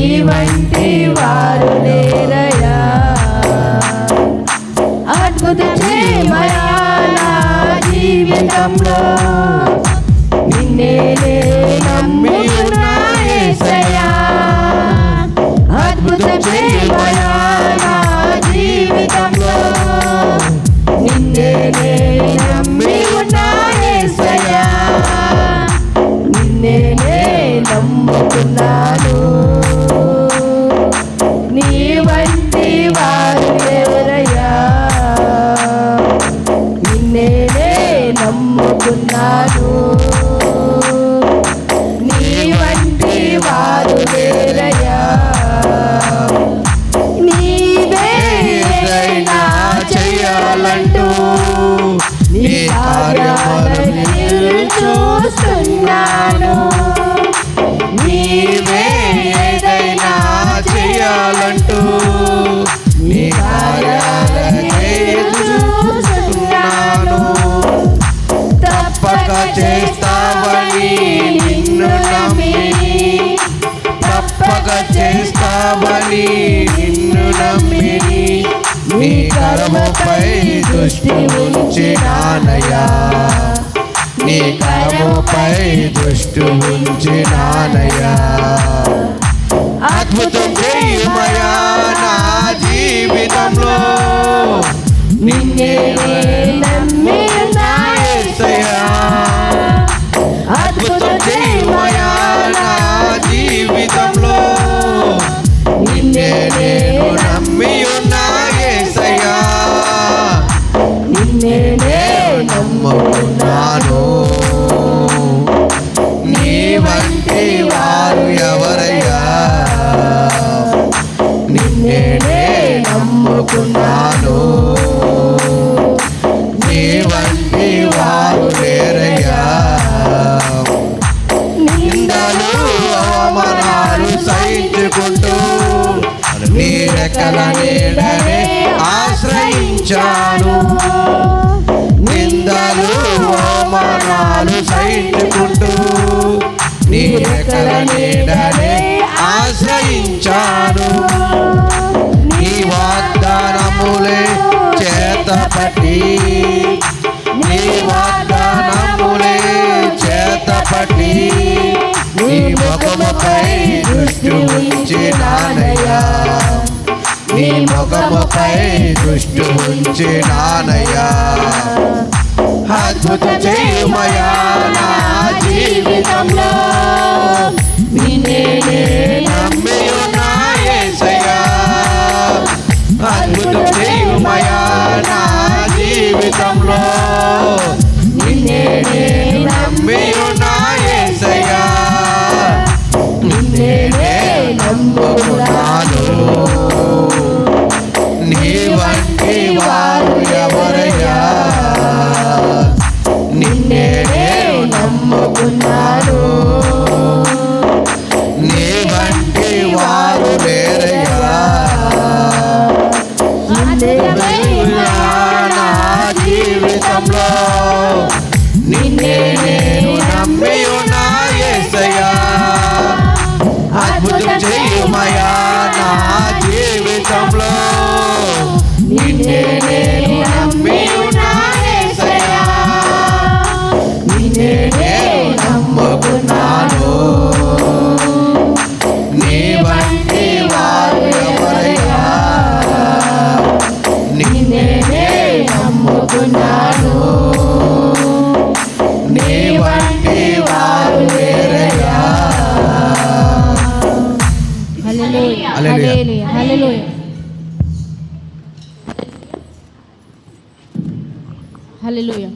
నీ వంటి వారు లేరయా అద్భుత నా జీవితంలో. నిన్నే నమ్ముకున్నా అద్భుత నా జీవితంలో నిన్నేనే నమ్మి నమ్ముకున్నాను నమ్ముకున్నాను చేస్తావని నిన్ను నమ్మి నీ కర్మపై దృష్టి ఉంచి నానయా నీ కర్మపై దృష్టి ఉంచి నానయా అద్భుతం చేయమయా నా జీవితంలో. నిన్నే నమ్ముకున్నాను. నీ వంటి వారు లేరయ్యా నిందలు అవమానాలు సహించుకుంటూ నీ రెక్కల నీడనే ఆశ్రయించాను. నిందలు అవమానాలు సహించుకుంటూ నీ రెక్కల నీడనే ఆశ్రయించాను. చేతపట్టి నీ వాగ్దానములే చేతపట్టి నీ ముఖముపై దృష్టి ఉంచి నానయ్యా నీ ముఖముపై దృష్టి ఉంచి నానయ్యా అద్భుత చేయమయా నా జీవితంలో. నిన్నే జీవితంలో నిన్నే జీవితంలో నిన్నే నేను నమ్మి ఉన్నా హల్లెలూయా